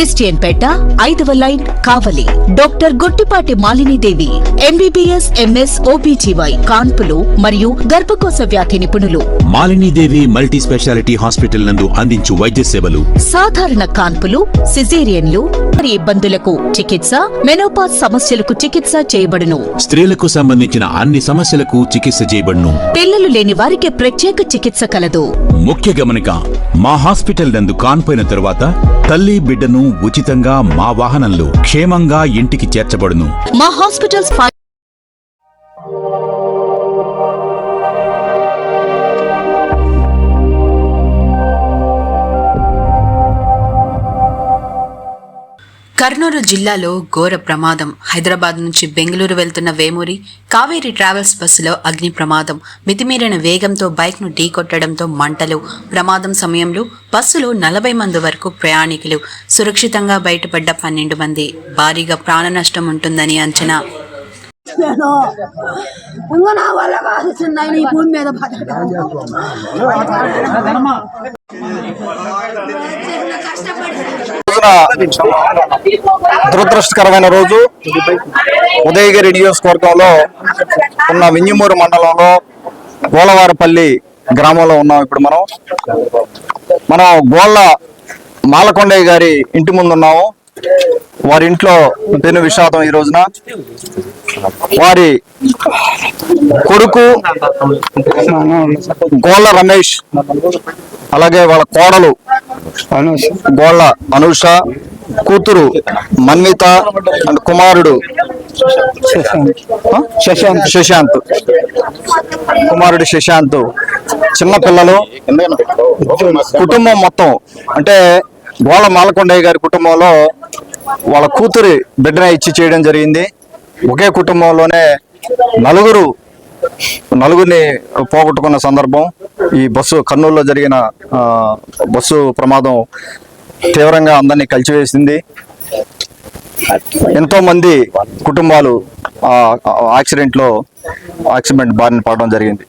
Christian పేట ఐదవ line Kavali. Doctor Gottipati Malinidevi MBBS MS OBGY కాన్పులు మరియు గర్భకోశ వ్యాధి నిపుణులు. మాలినీదేవి మల్టీ స్పెషాలిటీ హాస్పిటల్ నందు అందించు వైద్య సేవలు. సాధారణ కాన్పులు సిజేరియన్లు మరి ఇబ్బందులకు చికిత్స మెనోపాజ్ సమస్యలకు చికిత్స చేయబడును. స్త్రీలకు సంబంధించిన అన్ని సమస్యలకు చికిత్స చేయబడును. పిల్లలు లేని వారికి ప్రత్యేక చికిత్స కలదు. ముఖ్య గమనిక మా హాస్పిటల్ నందు కాన్పోయిన తరువాత తల్లి బిడ్డను ఉచితంగా మా వాహనంలో క్షేమంగా ఇంటికి చేర్చబడును. మా హాస్పిటల్స్ కర్నూలు జిల్లాలో ఘోర ప్రమాదం. హైదరాబాద్ నుంచి బెంగళూరు వెళ్తున్న వేమూరి కావేరీ ట్రావెల్స్ బస్సులో అగ్ని ప్రమాదం. మితిమీరిన వేగంతో బైక్ను ఢీకొట్టడంతో మంటలు. ప్రమాదం సమయంలో బస్సులో నలభై మంది వరకు ప్రయాణికులు. సురక్షితంగా బయటపడ్డ పన్నెండు మంది. భారీగా ప్రాణ నష్టం ఉంటుందని అంచనా. నేను రోజున దురదృష్టకరమైన రోజు ఉదయగిరి నియోజకవర్గంలో ఉన్న వింజమూరు మండలంలో గోలవారపల్లి గ్రామంలో ఉన్నాం ఇప్పుడు మనం. మనం గోళ్ళ మాలకొండయ్య గారి ఇంటి ముందు ఉన్నాము. వారి ఇంట్లో పెను విషాదం ఈ రోజున. వారి కొడుకు గోళ్ళ రమేష్ అలాగే వాళ్ళ కోడలు గోళ్ళ అనూష కూతురు మన్విత అండ్ కుమారుడు శశాంత్. శశాంత్. కుమారుడు శశాంత్. చిన్న పిల్లలు. కుటుంబం మొత్తం. అంటే గోళ్ళ మాలకొండయ్య గారి కుటుంబంలో వాళ్ళ కూతురి బిడ్డనే ఇచ్చి చేయడం జరిగింది. ఒకే కుటుంబంలోనే నలుగురు నలుగురిని పోగొట్టుకున్న సందర్భం. ఈ బస్సు కర్నూలులో జరిగిన బస్సు ప్రమాదం తీవ్రంగా అందరినీ కలిచివేసింది. ఎంతో మంది కుటుంబాలు యాక్సిడెంట్లో యాక్సిడెంట్ బారిన పడడం జరిగింది.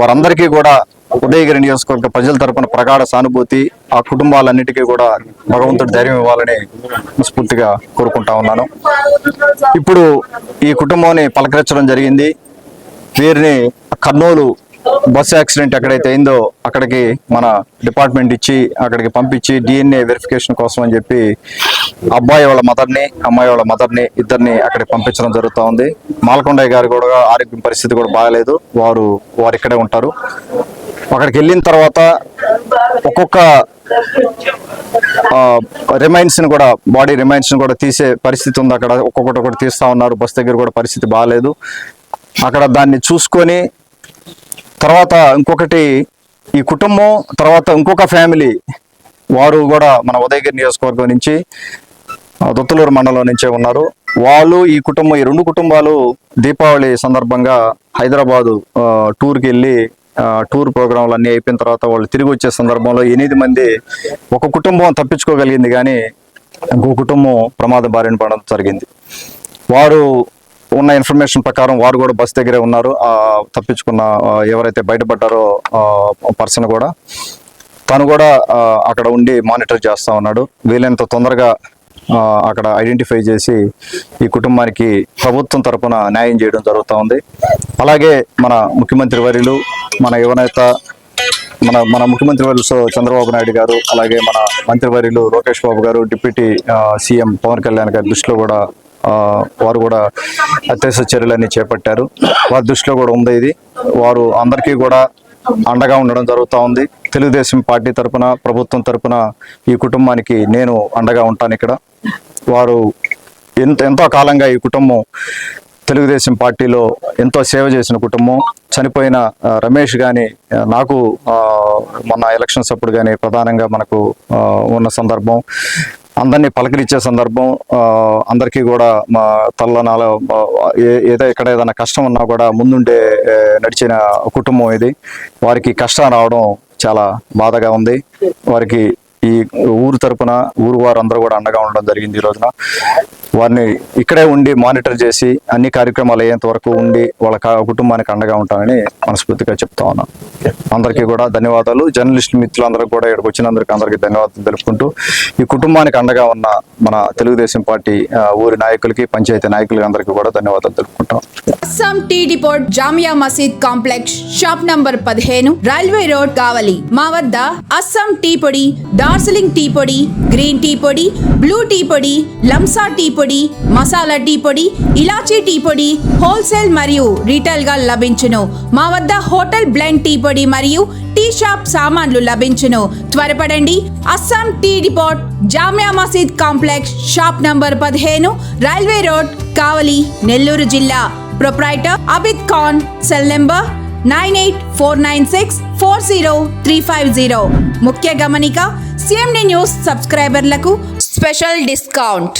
వారందరికీ కూడా ఉదయగిరి నియోజకవర్గ ప్రజల తరపున ప్రగాఢ సానుభూతి ఆ కుటుంబాలన్నిటికీ కూడా భగవంతుడు ధైర్యం ఇవ్వాలని స్ఫూర్తిగా కోరుకుంటా ఉన్నాను. ఇప్పుడు ఈ కుటుంబాన్ని పలకరించడం జరిగింది. వీరిని కర్నూలు బస్సు యాక్సిడెంట్ ఎక్కడైతే అయిందో అక్కడికి మన డిపార్ట్మెంట్ ఇచ్చి అక్కడికి పంపించి డిఎన్ఏ వెరిఫికేషన్ కోసం అని చెప్పి అబ్బాయి వాళ్ళ మదర్ని అమ్మాయి వాళ్ళ మదర్ని ఇద్దరిని అక్కడికి పంపించడం జరుగుతూ ఉంది. మాలకొండయ్య గారు కూడా ఆరోగ్యం పరిస్థితి కూడా బాగాలేదు. వారు వారు ఇక్కడే ఉంటారు. అక్కడికి వెళ్ళిన తర్వాత ఒక్కొక్క రిమైన్స్ని కూడా బాడీ రిమైండ్స్ని కూడా తీసే పరిస్థితి ఉంది అక్కడ. ఒక్కొక్కటి ఒకటి తీస్తా ఉన్నారు. బస్ దగ్గర కూడా పరిస్థితి బాగాలేదు అక్కడ దాన్ని చూసుకొని తర్వాత ఇంకొకటి ఈ కుటుంబం తర్వాత ఇంకొక ఫ్యామిలీ వారు కూడా మన ఉదయగిరి నియోజకవర్గం నుంచి దొత్తులూరు మండలం నుంచే ఉన్నారు. వాళ్ళు ఈ కుటుంబం ఈ రెండు కుటుంబాలు దీపావళి సందర్భంగా హైదరాబాదు టూర్కి వెళ్ళి టూర్ ప్రోగ్రాంలు అన్నీ అయిపోయిన తర్వాత వాళ్ళు తిరిగి వచ్చే సందర్భంలో ఎనిమిది మంది ఒక కుటుంబం తప్పించుకోగలిగింది కానీ ఇంకో కుటుంబం ప్రమాద బారిన పడడం జరిగింది. వారు ఉన్న ఇన్ఫర్మేషన్ ప్రకారం వారు కూడా బస్ దగ్గరే ఉన్నారు. ఆ తప్పించుకున్న ఎవరైతే బయటపడ్డారో పర్సన్ కూడా తను కూడా అక్కడ ఉండి మానిటర్ చేస్తూ ఉన్నాడు. వీలైనంత తొందరగా అక్కడ ఐడెంటిఫై చేసి ఈ కుటుంబానికి ప్రభుత్వం తరపున న్యాయం చేయడం జరుగుతూ ఉంది. అలాగే మన ముఖ్యమంత్రి వర్యులు మన యువనేత మన మన ముఖ్యమంత్రి వర్యులు చంద్రబాబు నాయుడు గారు అలాగే మన మంత్రి వర్యులు లోకేష్ బాబు గారు డిప్యూటీ సీఎం పవన్ కళ్యాణ్ గారి దృష్టిలో కూడా వారు కూడా అత్యవసర చర్యలన్నీ చేపట్టారు. వారి దృష్టిలో కూడా ఉంది ఇది. వారు అందరికీ కూడా అండగా ఉండడం జరుగుతూ ఉంది. తెలుగుదేశం పార్టీ తరఫున ప్రభుత్వం తరపున ఈ కుటుంబానికి నేను అండగా ఉంటాను ఇక్కడ. వారు ఎంత ఎంతో కాలంగా ఈ కుటుంబం తెలుగుదేశం పార్టీలో ఎంతో సేవ చేసిన కుటుంబం చనిపోయిన రమేష్ కానీ నాకు మొన్న ఎలక్షన్స్ అప్పుడు కానీ ప్రధానంగా మనకు ఉన్న సందర్భం అందరినీ పలకరించే సందర్భం అందరికీ కూడా మా తల్లనాల ఏ- ఏదో ఎక్కడ ఏదైనా కష్టం ఉన్నా కూడా ముందుండే నడిచిన కుటుంబం ఇది. వారికి కష్టం రావడం చాలా బాధగా ఉంది. వారికి ఈ ఊరు తరపున ఊరు వారందరూ కూడా అండగా ఉండడం జరిగింది ఈ రోజున. వారిని ఇక్కడే ఉండి మానిటర్ చేసి అన్ని కార్యక్రమాలు అయ్యేంత వరకు ఉండి వాళ్ళ కుటుంబానికి అండగా ఉంటానని మనస్ఫూర్తిగా చెప్తా ఉన్నాను అందరికీ కూడా ధన్యవాదాలు. జర్నలిస్ట్ మిత్రులందరికీ కూడా ఇక్కడికి వచ్చినందరికీ అందరికీ ధన్యవాదాలు తెలుపుకుంటూ ఈ కుటుంబానికి అండగా ఉన్న మన తెలుగుదేశం పార్టీ ఊరి నాయకులకి పంచాయతీ నాయకులకి అందరికీ కూడా ధన్యవాదాలు తెలుపుకుంటాం Assam tea depot Jamia Masjid complex shop number పదిహేను రైల్వే రోడ్ కావలి మా వద్ద అస్సాం టీ పొడి డార్జిలింగ్ టీ పొడి గ్రీన్ టీ పొడి బ్లూ టీ పొడి లంసా టీ పొడి పొడి మసాలా టీ పొడి ఇలాచీ టీ పొడి హోల్సేల్ మరియు రీటైల్గా లభించును. మా వద్ద హోటల్ బ్లెండ్ టీ పొడి మరియు టీ షాప్ సామాన్లు లభించును. త్వరపడండి. Assam tea depot Jamia Masjid complex shop number పదిహేను రైల్వే రోడ్ కావలి నెల్లూరు జిల్లా. Proprietor Abid Khan cell number nine eight four nine six four zero three five zero. ముఖ్య గమనిక సిఎండి న్యూస్ సబ్స్క్రైబర్లకు స్పెషల్ డిస్కౌంట్.